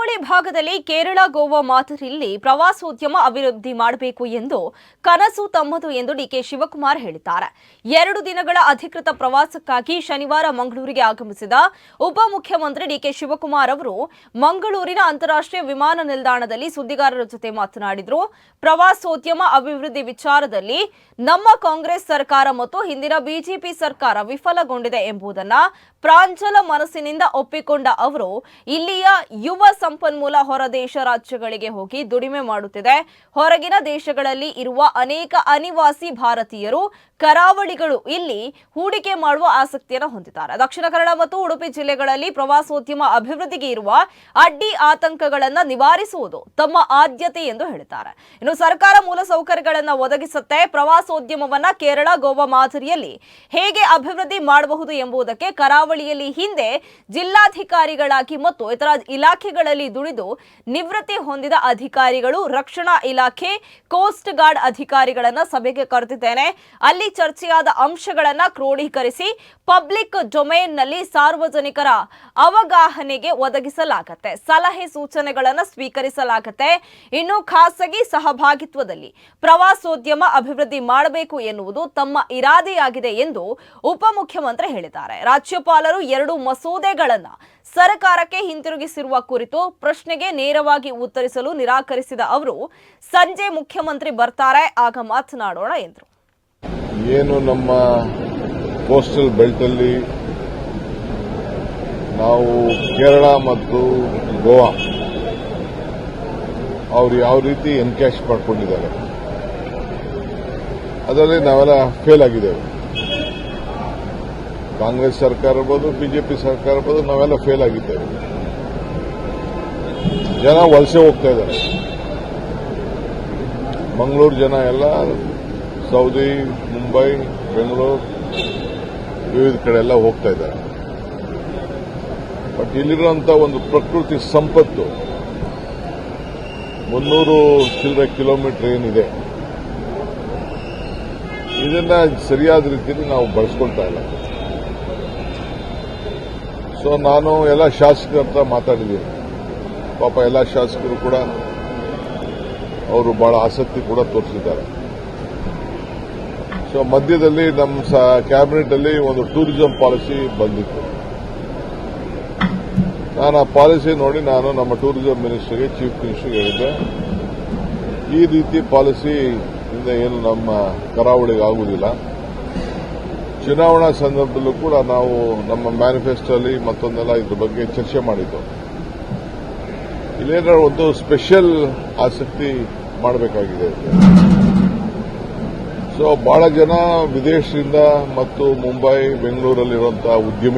ಕರಾವಳಿ ಭಾಗದಲ್ಲಿ ಕೇರಳ, ಗೋವಾ ಮಾದರಿಯಲ್ಲಿ ಪ್ರವಾಸೋದ್ಯಮ ಅಭಿವೃದ್ಧಿ ಮಾಡಬೇಕು ಎಂದು ಕನಸು ತಮ್ಮದು ಎಂದು ಡಿಕೆ ಶಿವಕುಮಾರ್ ಹೇಳಿದ್ದಾರೆ. ಎರಡು ದಿನಗಳ ಅಧಿಕೃತ ಪ್ರವಾಸಕ್ಕಾಗಿ ಶನಿವಾರ ಮಂಗಳೂರಿಗೆ ಆಗಮಿಸಿದ ಉಪಮುಖ್ಯಮಂತ್ರಿ ಡಿಕೆ ಶಿವಕುಮಾರ್ ಅವರು ಮಂಗಳೂರಿನ ಅಂತಾರಾಷ್ಟ್ರೀಯ ವಿಮಾನ ನಿಲ್ದಾಣದಲ್ಲಿ ಸುದ್ದಿಗಾರರ ಜೊತೆ ಮಾತನಾಡಿದರು. ಪ್ರವಾಸೋದ್ಯಮ ಅಭಿವೃದ್ಧಿ ವಿಚಾರದಲ್ಲಿ ನಮ್ಮ ಕಾಂಗ್ರೆಸ್ ಸರ್ಕಾರ ಮತ್ತು ಹಿಂದಿನ ಬಿಜೆಪಿ ಸರ್ಕಾರ ವಿಫಲಗೊಂಡಿದೆ ಎಂಬುದನ್ನ ಪ್ರಾಂಜಲ ಮನಸ್ಸಿನಿಂದ ಒಪ್ಪಿಕೊಂಡ ಅವರು, ಇಲ್ಲಿಯ ಯುವ ಸಂಪನ್ಮೂಲ ಹೊರ ದೇಶ ರಾಜ್ಯಗಳಿಗೆ ಹೋಗಿ ದುಡಿಮೆ ಮಾಡುತ್ತಿದೆ. ಹೊರಗಿನ ದೇಶಗಳಲ್ಲಿ ಇರುವ ಅನೇಕ ಅನಿವಾಸಿ ಭಾರತೀಯರು ಕರಾವಳಿಗಳು ಇಲ್ಲಿ ಹೂಡಿಕೆ ಮಾಡುವ ಆಸಕ್ತಿಯನ್ನು ಹೊಂದಿದ್ದಾರೆ. ದಕ್ಷಿಣ ಕನ್ನಡ ಮತ್ತು ಉಡುಪಿ ಜಿಲ್ಲೆಗಳಲ್ಲಿ ಪ್ರವಾಸೋದ್ಯಮ ಅಭಿವೃದ್ಧಿಗೆ ಇರುವ ಅಡ್ಡಿ ಆತಂಕಗಳನ್ನು ನಿವಾರಿಸುವುದು ತಮ್ಮ ಆದ್ಯತೆ ಎಂದು ಹೇಳಿದ್ದಾರೆ. ಇನ್ನು ಸರ್ಕಾರ ಮೂಲಸೌಕರ್ಯಗಳನ್ನು ಒದಗಿಸುತ್ತೆ. ಪ್ರವಾಸೋದ್ಯಮವನ್ನ ಕೇರಳ, ಗೋವಾ ಮಾದರಿಯಲ್ಲಿ ಹೇಗೆ ಅಭಿವೃದ್ಧಿ ಮಾಡಬಹುದು ಎಂಬುದಕ್ಕೆ ಕರಾವಳಿಯಲ್ಲಿ ಹಿಂದೆ ಜಿಲ್ಲಾಧಿಕಾರಿಗಳಾಗಿ ಮತ್ತು ಇತರ ಇಲಾಖೆಗಳಲ್ಲಿ ದುಡಿದು ನಿವೃತ್ತಿ ಹೊಂದಿದ ಅಧಿಕಾರಿಗಳು ರಕ್ಷಣಾ ಇಲಾಖೆ ಕೋಸ್ಟ್ ಗಾರ್ಡ್ ಅಧಿಕಾರಿಗಳನ್ನ ಸಭೆಗೆ ಕರೆದಿದ್ದೇನೆ. ಅಲ್ಲಿ ಚರ್ಚೆಯಾದ ಅಂಶಗಳನ್ನ ಕ್ರೋಢೀಕರಿಸಿ ಪಬ್ಲಿಕ್ ಡೊಮೇನ್ನಲ್ಲಿ ಸಾರ್ವಜನಿಕರ ಅವಗಾಹನೆಗೆ ಒದಗಿಸಲಾಗತ್ತೆ. ಸಲಹೆ ಸೂಚನೆಗಳನ್ನು ಸ್ವೀಕರಿಸಲಾಗತ್ತೆ. ಇನ್ನು ಖಾಸಗಿ ಸಹಭಾಗಿತ್ವದಲ್ಲಿ ಪ್ರವಾಸೋದ್ಯಮ ಅಭಿವೃದ್ಧಿ ಮಾಡಬೇಕು ಎನ್ನುವುದು ತಮ್ಮ ಇರಾದೆಯಾಗಿದೆ ಎಂದು ಉಪಮುಖ್ಯಮಂತ್ರಿ ಹೇಳಿದ್ದಾರೆ. ರಾಜ್ಯಪಾಲರು ಎರಡು ಮಸೂದೆಗಳನ್ನ ಸರ್ಕಾರಕ್ಕೆ ಹಿಂತಿರುಗಿಸಿರುವ ಕುರಿತು ಪ್ರಶ್ನೆಗೆ ನೇರವಾಗಿ ಉತ್ತರಿಸಲು ನಿರಾಕರಿಸಿದ ಅವರು, ಸಂಜೆ ಮುಖ್ಯಮಂತ್ರಿ ಬರ್ತಾರೆ, ಆಗ ಮಾತನಾಡೋಣ ಎಂದರು. ಏನು ನಮ್ಮ ಕೋಸ್ಟಲ್ ಬೆಲ್ಟಲ್ಲಿ ನಾವು ಕೇರಳ ಮತ್ತು ಗೋವಾ ಅವರು ಯಾವ ರೀತಿ ಎನ್ಕ್ಯಾಶ್ ಮಾಡ್ಕೊಂಡಿದ್ದಾರೆ, ಅದರಲ್ಲಿ ನಾವೆಲ್ಲ ಫೇಲ್ ಆಗಿದ್ದೇವೆ. ಕಾಂಗ್ರೆಸ್ ಸರ್ಕಾರ ಇರ್ಬೋದು, ಬಿಜೆಪಿ ಸರ್ಕಾರ ಇರ್ಬೋದು, ನಾವೆಲ್ಲ ಫೇಲ್ ಆಗಿದ್ದೇವೆ. ಜನ ವಲಸೆ ಹೋಗ್ತಾ ಇದ್ದಾರೆ. ಮಂಗಳೂರು ಜನ ಎಲ್ಲ, ಸೌದಿ, ಮುಂಬೈ, ಬೆಂಗಳೂರು, ವಿವಿಧ ಕಡೆ ಎಲ್ಲ ಹೋಗ್ತಾ ಇದ್ದಾರೆ. ಬಟ್ ಇಲ್ಲಿರುವಂತ ಒಂದು ಪ್ರಕೃತಿ ಸಂಪತ್ತು ಮುನ್ನೂರು ಚಿಲ್ಲರೆ ಕಿಲೋಮೀಟರ್ ಏನಿದೆ, ಇದನ್ನ ಸರಿಯಾದ ರೀತಿಯಲ್ಲಿ ನಾವು ಬಳಸ್ಕೊಳ್ತಾ ಇಲ್ಲ. ಸೊ ನಾನು ಎಲ್ಲ ಶಾಸಕರ ಹತ್ರ ಮಾತಾಡಿದ್ದೀನಿ. ಪಾಪ ಎಲ್ಲ ಶಾಸಕರು ಕೂಡ ಅವರು ಬಹಳ ಆಸಕ್ತಿ ಕೂಡ ತೋರಿಸಿದ್ದಾರೆ. ಸೊ ಮಧ್ಯದಲ್ಲಿ ನಮ್ಮ ಕ್ಯಾಬಿನೆಟ್ ಅಲ್ಲಿ ಒಂದು ಟೂರಿಸಂ ಪಾಲಿಸಿ ಬಂದಿತ್ತು. ನಾನು ಆ ಪಾಲಿಸಿ ನೋಡಿ ನಾನು ನಮ್ಮ ಟೂರಿಸಂ ಮಿನಿಸ್ಟರ್ಗೆ, ಚೀಫ್ ಮಿನಿಸ್ಟರ್ಗೆ ಹೇಳಿದ್ದೆ. ಈ ರೀತಿ ಪಾಲಿಸಿ ಇಂದ ಏನು ನಮ್ಮ ಕರಾವಳಿಗೆ ಆಗುವುದಿಲ್ಲ ಚುನಾವಣಾ ಸಂದರ್ಭದಲ್ಲೂ ಕೂಡ ನಾವು ನಮ್ಮ ಮ್ಯಾನಿಫೆಸ್ಟೋ ಅಲ್ಲಿ ಮತ್ತೊಂದೆಲ್ಲ ಇದ್ರ ಬಗ್ಗೆ ಚರ್ಚೆ ಮಾಡಿದ್ದು. ಇಲ್ಲೇನಾದ್ರು ಒಂದು ಸ್ಪೆಷಲ್ ಆಸಕ್ತಿ ಮಾಡಬೇಕಾಗಿದೆ ಸೊ ಬಹಳ ಜನ ವಿದೇಶದಿಂದ ಮತ್ತು ಮುಂಬೈ ಬೆಂಗಳೂರಲ್ಲಿರುವಂತಹ ಉದ್ಯಮಿ